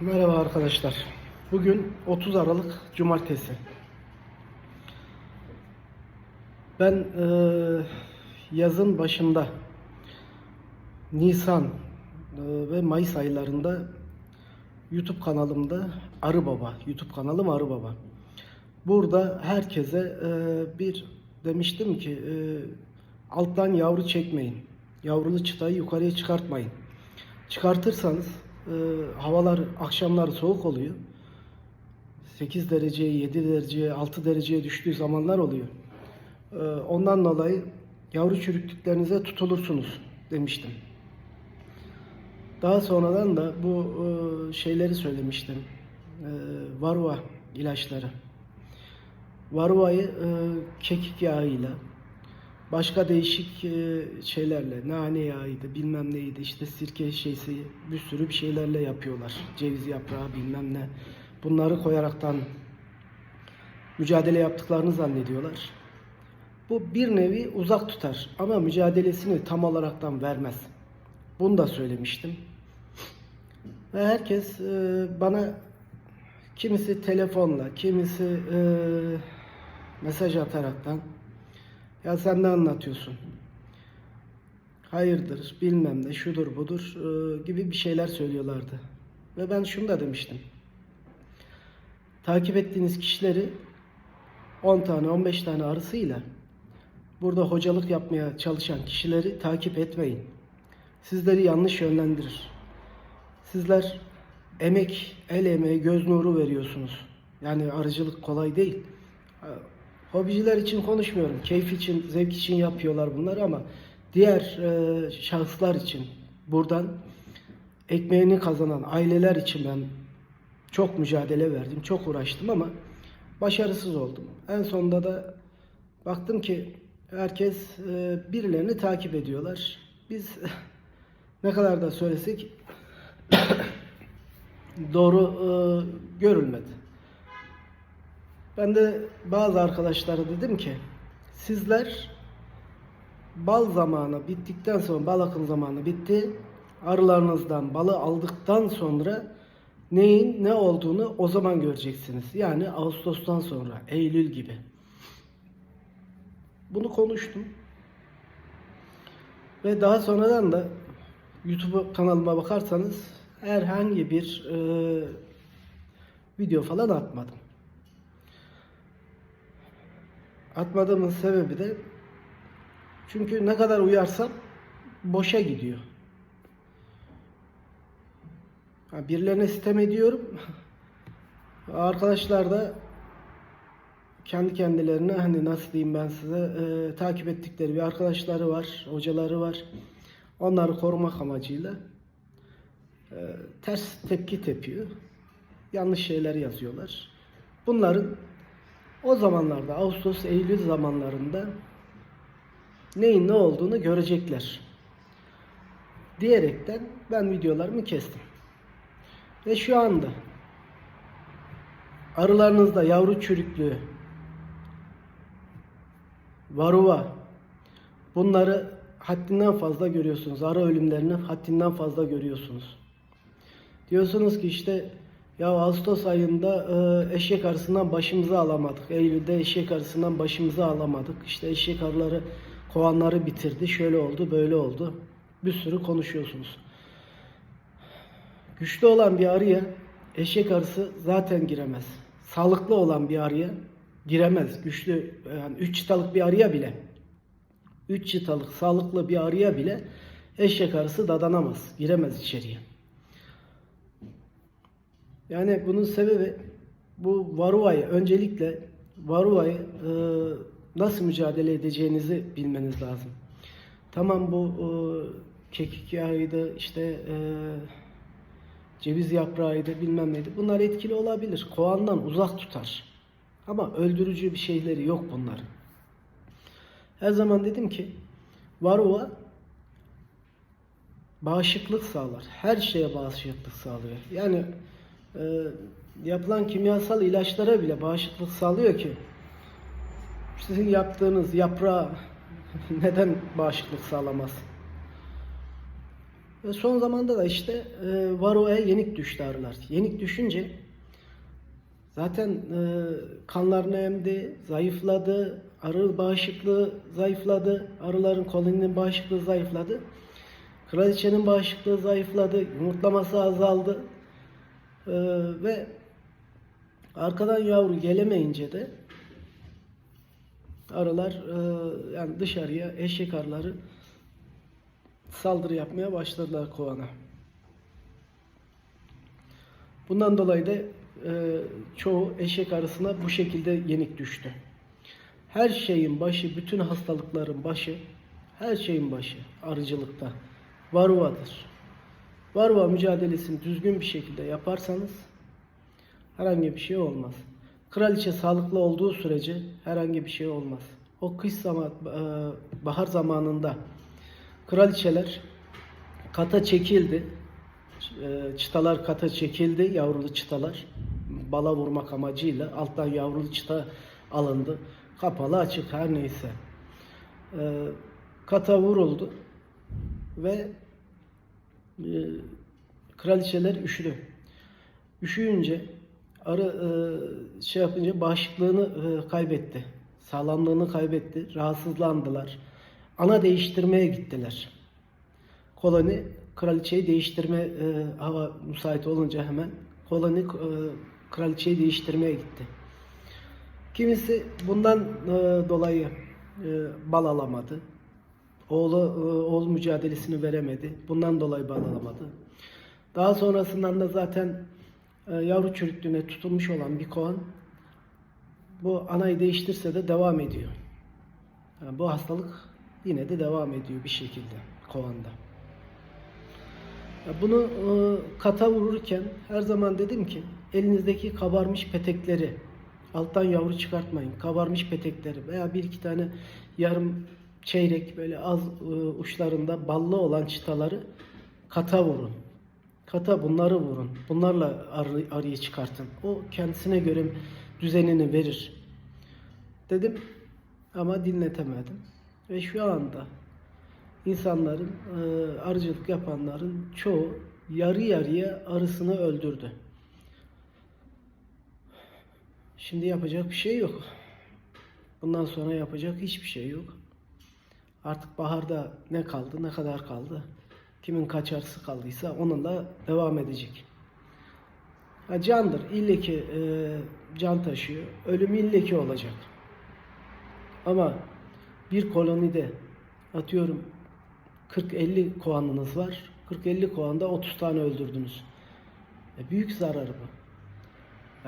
Merhaba arkadaşlar. Bugün 30 Aralık Cumartesi. Ben eee, yazın başında Nisan eee, ve Mayıs aylarında YouTube kanalımda Arı Baba, YouTube kanalım Arı Baba. Burada herkese eee, bir demiştim ki eee, alttan yavru çekmeyin. Yavrulu çıtayı yukarıya çıkartmayın. Çıkartırsanız e, havalar akşamları soğuk oluyor. 8 dereceye, 7 dereceye, 6 dereceye düştüğü zamanlar oluyor. E, ondan dolayı yavru çürüklüklerinize tutulursunuz demiştim. Daha sonradan da bu e, şeyleri söylemiştim. E, varroa ilaçları. Varroayı e, kekik yağıyla, başka değişik e, şeylerle, nane yağıydı, bilmem neydi, işte sirke şeysi, bir sürü bir şeylerle yapıyorlar. Ceviz yaprağı bilmem ne. Bunları koyaraktan mücadele yaptıklarını zannediyorlar. Bu bir nevi uzak tutar ama mücadelesini tam olaraktan vermez. Bunu da söylemiştim. Ve herkes e, bana kimisi telefonla, kimisi e, mesaj ataraktan ya sen ne anlatıyorsun? Hayırdır, bilmem ne, şudur budur e, gibi bir şeyler söylüyorlardı. Ve ben şunu da demiştim. Takip ettiğiniz kişileri 10 tane, 15 tane arısıyla burada hocalık yapmaya çalışan kişileri takip etmeyin. Sizleri yanlış yönlendirir. Sizler emek, el emeği, göz nuru veriyorsunuz. Yani arıcılık kolay değil. Hobiciler için konuşmuyorum. Keyif için, zevk için yapıyorlar bunlar ama diğer e, şahıslar için buradan ekmeğini kazanan aileler için ben çok mücadele verdim, çok uğraştım ama başarısız oldum. En sonunda da baktım ki herkes e, birilerini takip ediyorlar. Biz ne kadar da söylesek doğru e, görülmedi. Ben de bazı arkadaşlara dedim ki sizler bal zamanı bittikten sonra bal akım zamanı bitti. Arılarınızdan balı aldıktan sonra neyin ne olduğunu o zaman göreceksiniz. Yani Ağustos'tan sonra, Eylül gibi. Bunu konuştum. Ve daha sonradan da YouTube kanalıma bakarsanız herhangi bir e, video falan atmadım. Atmadığımın sebebi de çünkü ne kadar uyarsam boşa gidiyor. Birilerine sitem ediyorum. Arkadaşlar da kendi kendilerine hani nasıl diyeyim ben size e, takip ettikleri bir arkadaşları var, hocaları var. Onları korumak amacıyla e, ters tepki tepiyor. Yanlış şeyler yazıyorlar. Bunların o zamanlarda Ağustos Eylül zamanlarında neyin ne olduğunu görecekler. Diyerekten ben videolarımı kestim. Ve şu anda arılarınızda yavru çürüklüğü, varuva bunları haddinden fazla görüyorsunuz. Arı ölümlerini haddinden fazla görüyorsunuz. Diyorsunuz ki işte ya Ağustos ayında e, eşek arısından başımızı alamadık. Eylül'de eşek arısından başımızı alamadık. İşte eşek arıları kovanları bitirdi. Şöyle oldu, böyle oldu. Bir sürü konuşuyorsunuz. Güçlü olan bir arıya eşek arısı zaten giremez. Sağlıklı olan bir arıya giremez. Güçlü yani 3 çıtalık bir arıya bile 3 çıtalık sağlıklı bir arıya bile eşek arısı dadanamaz. Giremez içeriye. Yani bunun sebebi bu varuvayı öncelikle varuvayı e, nasıl mücadele edeceğinizi bilmeniz lazım. Tamam bu e, kekik yağıydı işte e, ceviz yaprağıydı bilmem neydi. Bunlar etkili olabilir. Kovandan uzak tutar. Ama öldürücü bir şeyleri yok bunların. Her zaman dedim ki varuva bağışıklık sağlar. Her şeye bağışıklık sağlıyor. Yani e, yapılan kimyasal ilaçlara bile bağışıklık sağlıyor ki sizin yaptığınız yaprağa neden bağışıklık sağlamaz? Ve son zamanda da işte e, varoaya yenik düştü arılar. Yenik düşünce zaten e, kanlarını emdi, zayıfladı, arı bağışıklığı zayıfladı, arıların koloninin bağışıklığı zayıfladı. Kraliçenin bağışıklığı zayıfladı, yumurtlaması azaldı. E, ve arkadan yavru gelemeyince de arılar e, yani dışarıya eşek arıları saldırı yapmaya başladılar kovana. Bundan dolayı da e, çoğu eşek arısına bu şekilde yenik düştü. Her şeyin başı, bütün hastalıkların başı, her şeyin başı arıcılıkta varuvadır. Varuva mücadelesini düzgün bir şekilde yaparsanız herhangi bir şey olmaz. Kraliçe sağlıklı olduğu sürece herhangi bir şey olmaz. O kış zaman, e, bahar zamanında kraliçeler kata çekildi. E, Çıtalar kata çekildi, yavrulu çıtalar. Bala vurmak amacıyla alttan yavrulu çıta alındı. Kapalı açık her neyse. E, Kata vuruldu ve e, kraliçeler üşüdü. Üşüyünce arı e, şey yapınca bağışıklığını e, kaybetti. Sağlamlığını kaybetti. Rahatsızlandılar. Ana değiştirmeye gittiler. Koloni kraliçeyi değiştirme e, hava müsait olunca hemen koloni e, kraliçeyi değiştirmeye gitti. Kimisi bundan e, dolayı e, bal alamadı. Oğlu e, oğul mücadelesini veremedi. Bundan dolayı bal alamadı. Daha sonrasından da zaten e, yavru çürüklüğüne tutulmuş olan bir kovan bu anayı değiştirse de devam ediyor. Yani bu hastalık yine de devam ediyor bir şekilde kovanda. Bunu e, kata vururken her zaman dedim ki elinizdeki kabarmış petekleri alttan yavru çıkartmayın. Kabarmış petekleri veya bir iki tane yarım çeyrek böyle az e, uçlarında ballı olan çıtaları kata vurun. Kata bunları vurun. Bunlarla arı, arıyı çıkartın. O kendisine göre düzenini verir. Dedim ama dinletemedim. Ve şu anda insanların, e, arıcılık yapanların çoğu yarı yarıya arısını öldürdü. Şimdi yapacak bir şey yok. Bundan sonra yapacak hiçbir şey yok. Artık baharda ne kaldı, ne kadar kaldı? Kimin kaç arısı kaldıysa onunla devam edecek. Ha, candır. İlle ki e, can taşıyor. Ölüm ille ki olacak. Ama bir kolonide atıyorum 40-50 kovanınız var. 40-50 kovanda 30 tane öldürdünüz. E, büyük zarar bu.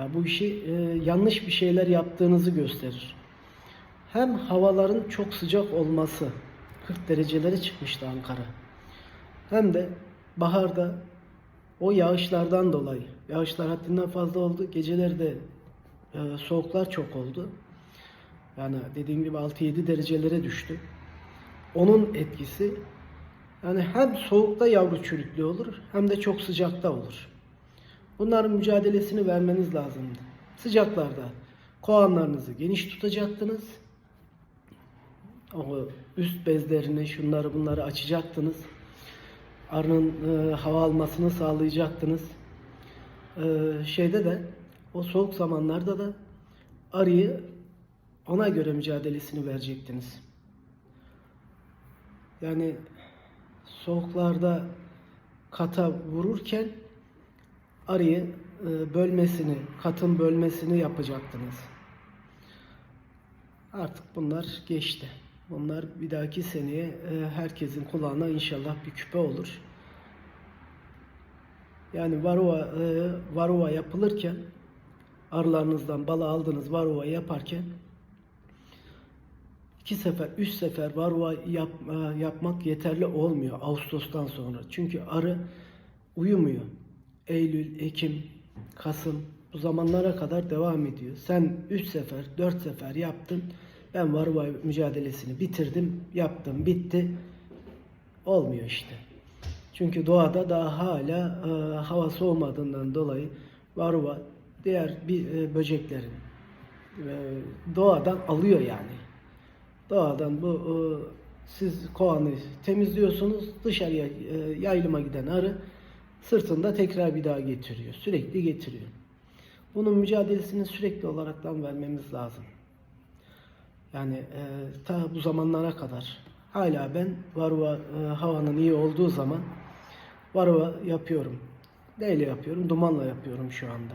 Ya bu işi e, yanlış bir şeyler yaptığınızı gösterir. Hem havaların çok sıcak olması, 40 derecelere çıkmıştı Ankara. Hem de baharda o yağışlardan dolayı, yağışlar haddinden fazla oldu. Geceleri de e, soğuklar çok oldu. Yani dediğim gibi 6-7 derecelere düştü. Onun etkisi yani hem soğukta yavru çürüklüğü olur hem de çok sıcakta olur. Bunların mücadelesini vermeniz lazımdı. Sıcaklarda kovanlarınızı geniş tutacaktınız. O üst bezlerini, şunları bunları açacaktınız. Arının e, hava almasını sağlayacaktınız. E, şeyde de o soğuk zamanlarda da arıyı ona göre mücadelesini verecektiniz. Yani soğuklarda kata vururken arıyı e, bölmesini, katın bölmesini yapacaktınız. Artık bunlar geçti. Bunlar bir dahaki seneye e, herkesin kulağına inşallah bir küpe olur. Yani varova, e, varova yapılırken arılarınızdan balı aldınız varova yaparken iki sefer, üç sefer varova yap, e, yapmak yeterli olmuyor Ağustos'tan sonra. Çünkü arı uyumuyor. Eylül, Ekim, Kasım bu zamanlara kadar devam ediyor. Sen 3 sefer, 4 sefer yaptın. Ben varroa mücadelesini bitirdim, yaptım, bitti. Olmuyor işte. Çünkü doğada daha hala e, hava soğumadığından dolayı varroa diğer bir e, böceklerin e, doğadan alıyor yani. Doğadan bu e, Siz kovanı temizliyorsunuz, dışarıya e, yayılıma giden arı sırtında tekrar bir daha getiriyor. Sürekli getiriyor. Bunun mücadelesini sürekli olaraktan vermemiz lazım. Yani e, ta bu zamanlara kadar hala ben varva e, havanın iyi olduğu zaman varva yapıyorum. Neyle yapıyorum? Dumanla yapıyorum şu anda.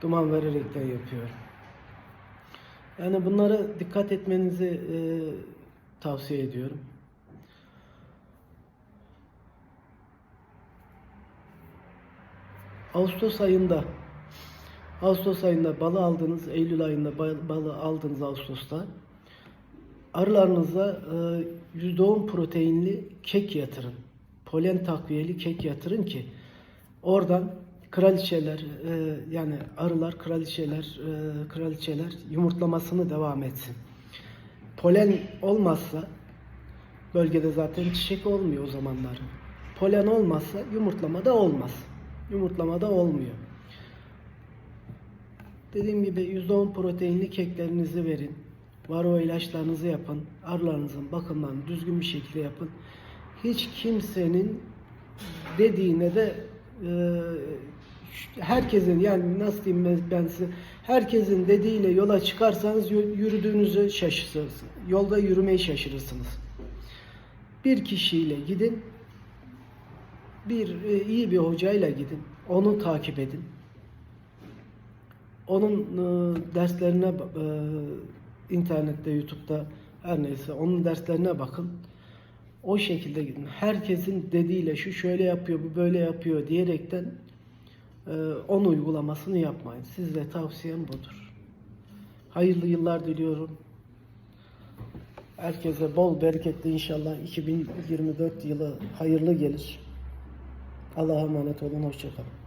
Duman vererek de yapıyorum. Yani bunlara dikkat etmenizi e, tavsiye ediyorum. Ağustos ayında Ağustos ayında balı aldınız, Eylül ayında bal- balı aldınız Ağustos'ta. Arılarınıza e, %10 proteinli kek yatırın. Polen takviyeli kek yatırın ki oradan kraliçeler e, yani arılar kraliçeler e, kraliçeler yumurtlamasını devam etsin. Polen olmazsa bölgede zaten çiçek olmuyor o zamanlar. Polen olmazsa yumurtlama da olmaz. Yumurtlama da olmuyor. Dediğim gibi %10 proteinli keklerinizi verin. Varroa ilaçlarınızı yapın. Arılarınızın bakımlarını düzgün bir şekilde yapın. Hiç kimsenin dediğine de e, herkesin yani nasıl diyeyim ben- size herkesin dediğiyle yola çıkarsanız yü- yürüdüğünüzü şaşırırsınız. Yolda yürümeyi şaşırırsınız. Bir kişiyle gidin. Bir e, iyi bir hocayla gidin. Onu takip edin. Onun e, derslerine e, internette, YouTube'da her neyse onun derslerine bakın. O şekilde gidin. Herkesin dediğiyle şu şöyle yapıyor, bu böyle yapıyor diyerekten e, onun uygulamasını yapmayın. Size tavsiyem budur. Hayırlı yıllar diliyorum. Herkese bol bereketli inşallah 2024 yılı hayırlı gelir. Allah'a emanet olun. Hoşçakalın.